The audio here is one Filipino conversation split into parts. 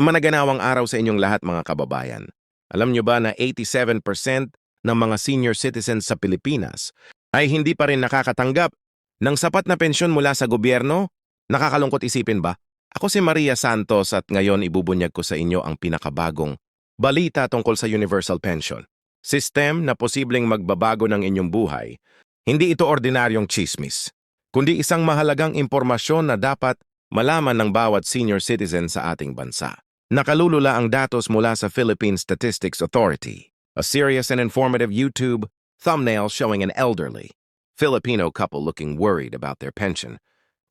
Managanawang araw sa inyong lahat mga kababayan. Alam nyo ba na 87% ng mga senior citizens sa Pilipinas ay hindi pa rin nakakatanggap ng sapat na pensyon mula sa gobyerno? Nakakalungkot isipin ba? Ako si Maria Santos at ngayon ibubunyag ko sa inyo ang pinakabagong balita tungkol sa Universal Pension. System na posibleng magbabago ng inyong buhay. Hindi ito ordinaryong chismis, kundi isang mahalagang impormasyon na dapat malaman ng bawat senior citizen sa ating bansa. Nakalulula ang datos mula sa Philippine Statistics Authority, a serious and informative YouTube thumbnail showing an elderly Filipino couple looking worried about their pension,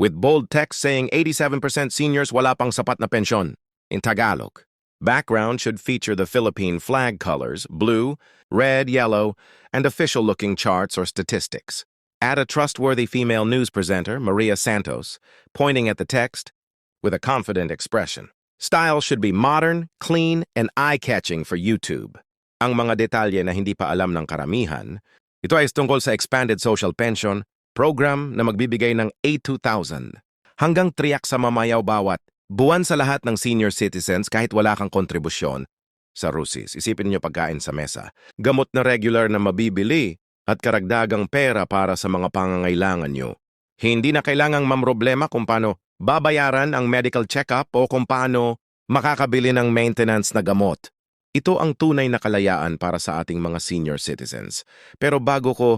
with bold text saying 87% seniors wala pang sapat na pensyon in Tagalog. Background should feature the Philippine flag colors, blue, red, yellow, and official-looking charts or statistics. Add a trustworthy female news presenter, Maria Santos, pointing at the text with a confident expression. Style should be modern, clean, and eye-catching for YouTube. Ang mga detalye na hindi pa alam ng karamihan, ito ay tungkol sa Expanded Social Pension, program na magbibigay ng 82,000 hanggang triyak sa mamayaw bawat buwan sa lahat ng senior citizens kahit wala kang kontribusyon sa RUSIS. Isipin niyo pagkain sa mesa, gamot na regular na mabibili at karagdagang pera para sa mga pangangailangan niyo. Hindi na kailangang mamroblema kung paano babayaran ang medical check-up o kung paano makakabili ng maintenance na gamot. Ito ang tunay na kalayaan para sa ating mga senior citizens. Pero bago ko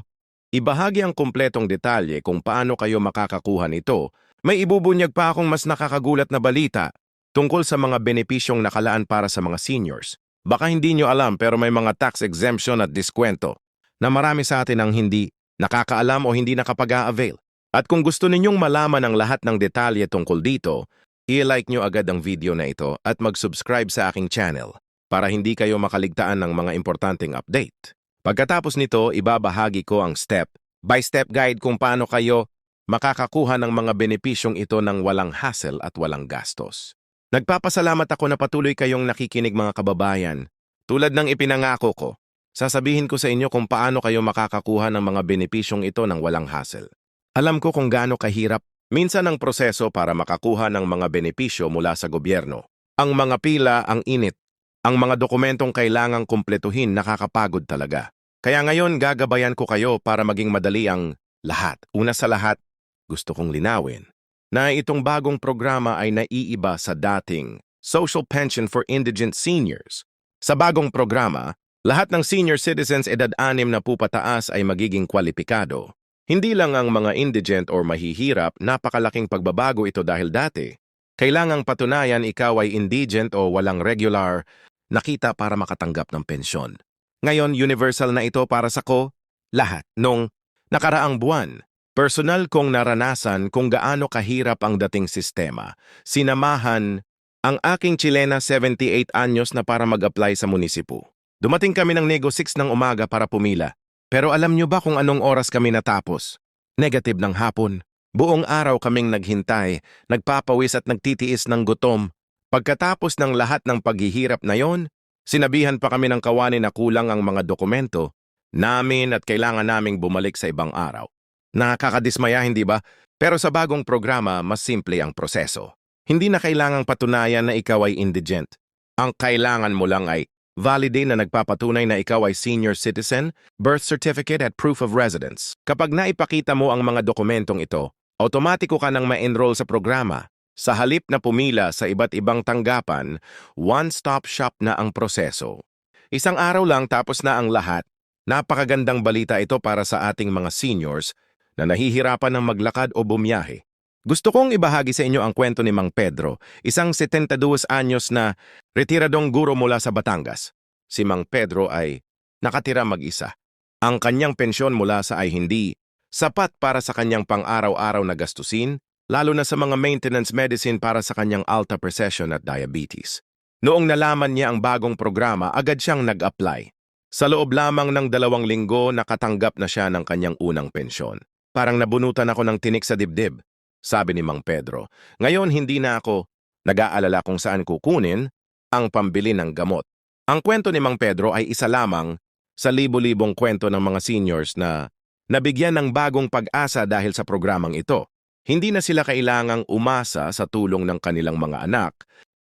ibahagi ang kumpletong detalye kung paano kayo makakakuha nito, may ibubunyag pa akong mas nakakagulat na balita tungkol sa mga benepisyong nakalaan para sa mga seniors. Baka hindi nyo alam pero may mga tax exemption at diskwento na marami sa atin ang hindi nakakaalam o hindi nakapag-a-avail. At kung gusto ninyong malaman ang lahat ng detalye tungkol dito, i-like nyo agad ang video na ito at mag-subscribe sa aking channel para hindi kayo makaligtaan ng mga importanteng update. Pagkatapos nito, ibabahagi ko ang step-by-step guide kung paano kayo makakakuha ng mga benepisyong ito ng walang hassle at walang gastos. Nagpapasalamat ako na patuloy kayong nakikinig mga kababayan. Tulad ng ipinangako ko, sasabihin ko sa inyo kung paano kayo makakakuha ng mga benepisyong ito ng walang hassle. Alam ko kung gaano kahirap minsan ang proseso para makakuha ng mga benepisyo mula sa gobyerno. Ang mga pila, ang init, ang mga dokumentong kailangang kumpletuhin nakakapagod talaga. Kaya ngayon gagabayan ko kayo para maging madali ang lahat. Una sa lahat, gusto kong linawin na itong bagong programa ay naiiba sa dating Social Pension for Indigent Seniors. Sa bagong programa, lahat ng senior citizens edad 6 na po pataas ay magiging kwalipikado. Hindi lang ang mga indigent or mahihirap, napakalaking pagbabago ito dahil dati. Kailangang patunayan ikaw ay indigent o walang regular nakita para makatanggap ng pensyon. Ngayon, universal na ito para sa ko, lahat, nung nakaraang buwan. Personal kong naranasan kung gaano kahirap ang dating sistema. Sinamahan ang aking Chilena 78 anyos na para mag-apply sa munisipo. Dumating kami ng Nego 6 ng umaga para pumila. Pero alam nyo ba kung anong oras kami natapos? Negative ng hapon. Buong araw kaming naghintay, nagpapawis at nagtitiis ng gutom. Pagkatapos ng lahat ng paghihirap na yon, sinabihan pa kami ng kawani na kulang ang mga dokumento namin at kailangan naming bumalik sa ibang araw. Nakakadismaya, hindi ba? Pero sa bagong programa, mas simple ang proseso. Hindi na kailangang patunayan na ikaw ay indigent. Ang kailangan mo lang ay validate na nagpapatunay na ikaw ay senior citizen, birth certificate at proof of residence. Kapag naipakita mo ang mga dokumentong ito, automatiko ka nang ma-enroll sa programa. Sa halip na pumila sa iba't ibang tanggapan, one-stop shop na ang proseso. Isang araw lang tapos na ang lahat. Napakagandang balita ito para sa ating mga seniors na nahihirapan ng maglakad o bumiyahe. Gusto kong ibahagi sa inyo ang kwento ni Mang Pedro, isang 72 anyos na retiradong guro mula sa Batangas. Si Mang Pedro ay nakatira mag-isa. Ang kanyang pensyon mula sa ay hindi sapat para sa kanyang pang-araw-araw na gastusin, lalo na sa mga maintenance medicine para sa kanyang alta precision at diabetes. Noong nalaman niya ang bagong programa, agad siyang nag-apply. Sa loob lamang ng dalawang linggo, nakatanggap na siya ng kanyang unang pensyon. Parang nabunutan ako ng tinik sa dibdib sabi ni Mang Pedro. Ngayon hindi na ako nag-aalala kung saan kukunin ang pambili ng gamot. Ang kwento ni Mang Pedro ay isa lamang sa libo-libong kwento ng mga seniors na nabigyan ng bagong pag-asa dahil sa programang ito. Hindi na sila kailangang umasa sa tulong ng kanilang mga anak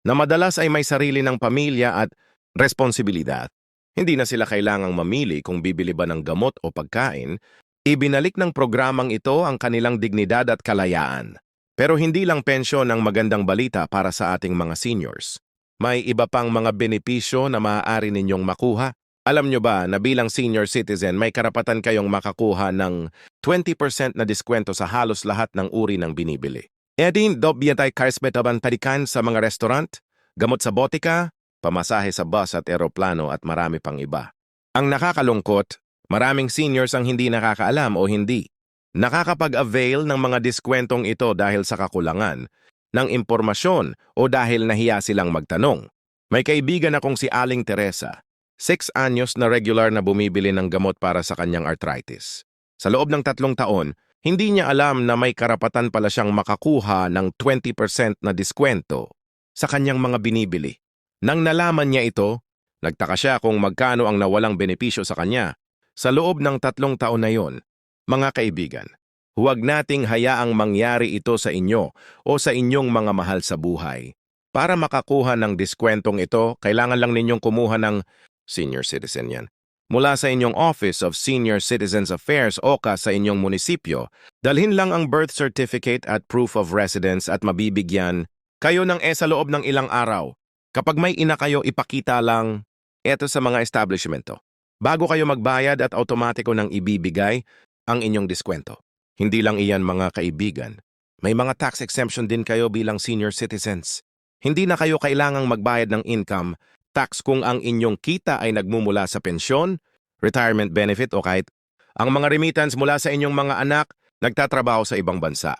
na madalas ay may sarili ng pamilya at responsibilidad. Hindi na sila kailangang mamili kung bibili ba ng gamot o pagkain, ibinalik ng programang ito ang kanilang dignidad at kalayaan. Pero hindi lang pensyon ang magandang balita para sa ating mga seniors. May iba pang mga benepisyo na maaari ninyong makuha. Alam nyo ba na bilang senior citizen may karapatan kayong makakuha ng 20% na diskwento sa halos lahat ng uri ng binibili. Edin, dobyatay karsbetaban tarikan sa mga restaurant, gamot sa botika, pamasahe sa bus at eroplano at marami pang iba. Ang nakakalungkot, maraming seniors ang hindi nakakaalam o hindi. Nakakapag-avail ng mga diskwentong ito dahil sa kakulangan ng impormasyon o dahil nahiya silang magtanong. May kaibigan akong si Aling Teresa, 6 anyos na regular na bumibili ng gamot para sa kanyang arthritis. Sa loob ng tatlong taon, hindi niya alam na may karapatan pala siyang makakuha ng 20% na diskwento sa kanyang mga binibili. Nang nalaman niya ito, nagtaka siya kung magkano ang nawalang benepisyo sa kanya. Sa loob ng tatlong taon na yon, mga kaibigan, huwag nating hayaang mangyari ito sa inyo o sa inyong mga mahal sa buhay. Para makakuha ng diskwentong ito, kailangan lang ninyong kumuha ng senior citizen yan. Mula sa inyong Office of Senior Citizens Affairs OCA sa inyong munisipyo, dalhin lang ang birth certificate at proof of residence at mabibigyan kayo ng E sa loob ng ilang araw. Kapag may ina kayo, ipakita lang eto sa mga establishmento. Bago kayo magbayad at automatiko nang ibibigay ang inyong diskwento. Hindi lang iyan mga kaibigan. May mga tax exemption din kayo bilang senior citizens. Hindi na kayo kailangang magbayad ng income tax kung ang inyong kita ay nagmumula sa pensyon, retirement benefit o kahit ang mga remittance mula sa inyong mga anak nagtatrabaho sa ibang bansa.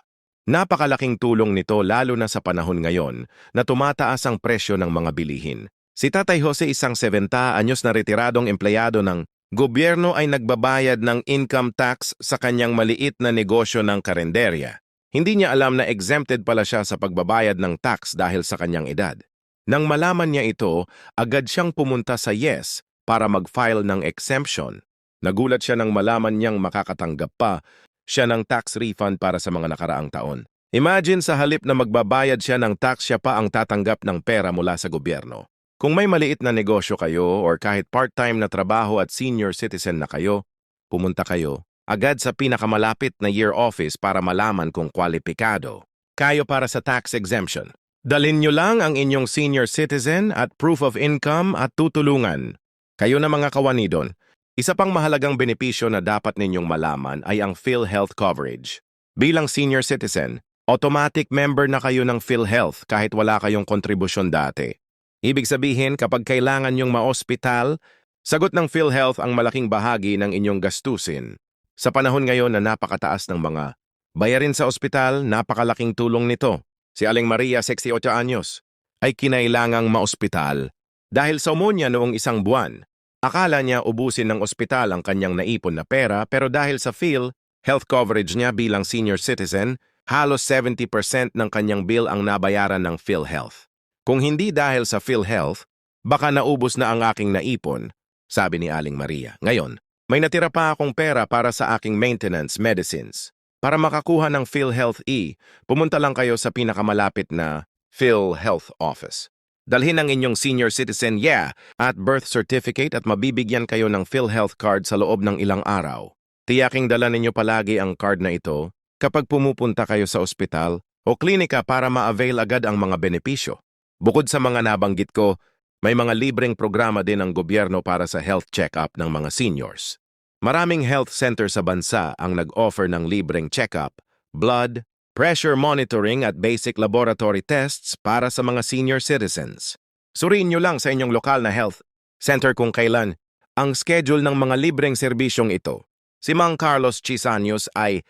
Napakalaking tulong nito lalo na sa panahon ngayon na tumataas ang presyo ng mga bilihin. Si Tatay Jose isang 70 anyos na retiradong empleyado ng gobyerno ay nagbabayad ng income tax sa kanyang maliit na negosyo ng karenderya. Hindi niya alam na exempted pala siya sa pagbabayad ng tax dahil sa kanyang edad. Nang malaman niya ito, agad siyang pumunta sa YES para mag-file ng exemption. Nagulat siya nang malaman niyang makakatanggap pa siya ng tax refund para sa mga nakaraang taon. Imagine sa halip na magbabayad siya ng tax siya pa ang tatanggap ng pera mula sa gobyerno. Kung may maliit na negosyo kayo or kahit part-time na trabaho at senior citizen na kayo, pumunta kayo agad sa pinakamalapit na year office para malaman kung kwalipikado. Kayo para sa tax exemption. Dalhin nyo lang ang inyong senior citizen at proof of income at tutulungan. Kayo na mga kawanidon, isa pang mahalagang benepisyo na dapat ninyong malaman ay ang PhilHealth coverage. Bilang senior citizen, automatic member na kayo ng PhilHealth kahit wala kayong kontribusyon dati. Ibig sabihin kapag kailangan nyong maospital, sagot ng PhilHealth ang malaking bahagi ng inyong gastusin. Sa panahon ngayon na napakataas ng mga bayarin sa ospital, napakalaking tulong nito. Si Aling Maria, 68 anyos, ay kinailangang maospital dahil sa umunya noong isang buwan. Akala niya ubusin ng ospital ang kanyang naipon na pera pero dahil sa Phil, health coverage niya bilang senior citizen, halos 70% ng kanyang bill ang nabayaran ng PhilHealth. Kung hindi dahil sa PhilHealth, baka naubos na ang aking naipon, sabi ni Aling Maria. Ngayon, may natira pa akong pera para sa aking maintenance medicines. Para makakuha ng PhilHealth E, pumunta lang kayo sa pinakamalapit na PhilHealth Office. Dalhin ang inyong senior citizen yeah at birth certificate at mabibigyan kayo ng PhilHealth card sa loob ng ilang araw. Tiyaking dala ninyo palagi ang card na ito kapag pumupunta kayo sa ospital o klinika para ma-avail agad ang mga benepisyo. Bukod sa mga nabanggit ko, may mga libreng programa din ng gobyerno para sa health check-up ng mga seniors. Maraming health center sa bansa ang nag-offer ng libreng check-up, blood, pressure monitoring at basic laboratory tests para sa mga senior citizens. Suriin nyo lang sa inyong lokal na health center kung kailan ang schedule ng mga libreng serbisyong ito. Si Mang Carlos Chisanios ay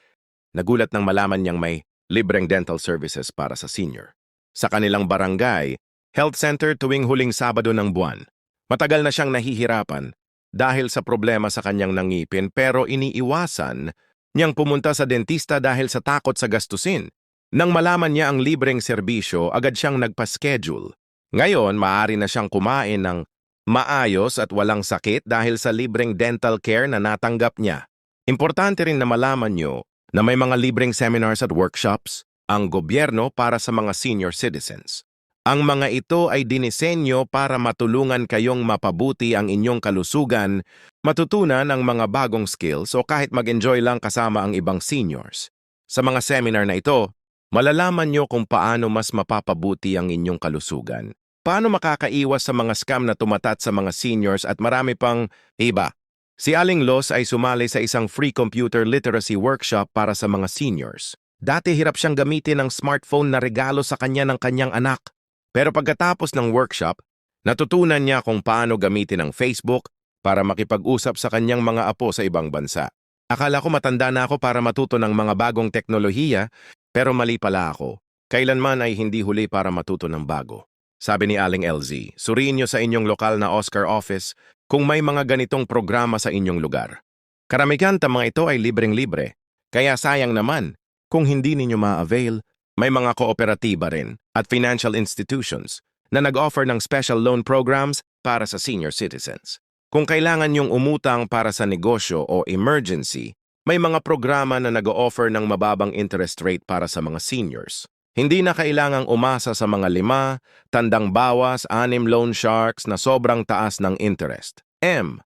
nagulat nang malaman niyang may libreng dental services para sa senior. Sa kanilang barangay, health center tuwing huling Sabado ng buwan. Matagal na siyang nahihirapan dahil sa problema sa kanyang nangipin pero iniiwasan niyang pumunta sa dentista dahil sa takot sa gastusin. Nang malaman niya ang libreng serbisyo, agad siyang nagpa-schedule. Ngayon, maaari na siyang kumain ng maayos at walang sakit dahil sa libreng dental care na natanggap niya. Importante rin na malaman niyo na may mga libreng seminars at workshops ang gobyerno para sa mga senior citizens. Ang mga ito ay dinisenyo para matulungan kayong mapabuti ang inyong kalusugan, matutunan ang mga bagong skills o kahit mag-enjoy lang kasama ang ibang seniors. Sa mga seminar na ito, malalaman nyo kung paano mas mapapabuti ang inyong kalusugan. Paano makakaiwas sa mga scam na tumatat sa mga seniors at marami pang iba. Si Aling Los ay sumali sa isang free computer literacy workshop para sa mga seniors. Dati hirap siyang gamitin ang smartphone na regalo sa kanya ng kanyang anak. Pero pagkatapos ng workshop, natutunan niya kung paano gamitin ang Facebook para makipag-usap sa kanyang mga apo sa ibang bansa. Akala ko matanda na ako para matuto ng mga bagong teknolohiya, pero mali pala ako. Kailanman ay hindi huli para matuto ng bago. Sabi ni Aling LZ, suriin niyo sa inyong lokal na Oscar office kung may mga ganitong programa sa inyong lugar. Karamihan ta mga ito ay libreng-libre, kaya sayang naman kung hindi ninyo ma-avail, may mga kooperatiba rin at financial institutions na nag-offer ng special loan programs para sa senior citizens. Kung kailangan yung umutang para sa negosyo o emergency, may mga programa na nag-offer ng mababang interest rate para sa mga seniors. Hindi na kailangang umasa sa mga lima, tandang bawas, anim loan sharks na sobrang taas ng interest. M.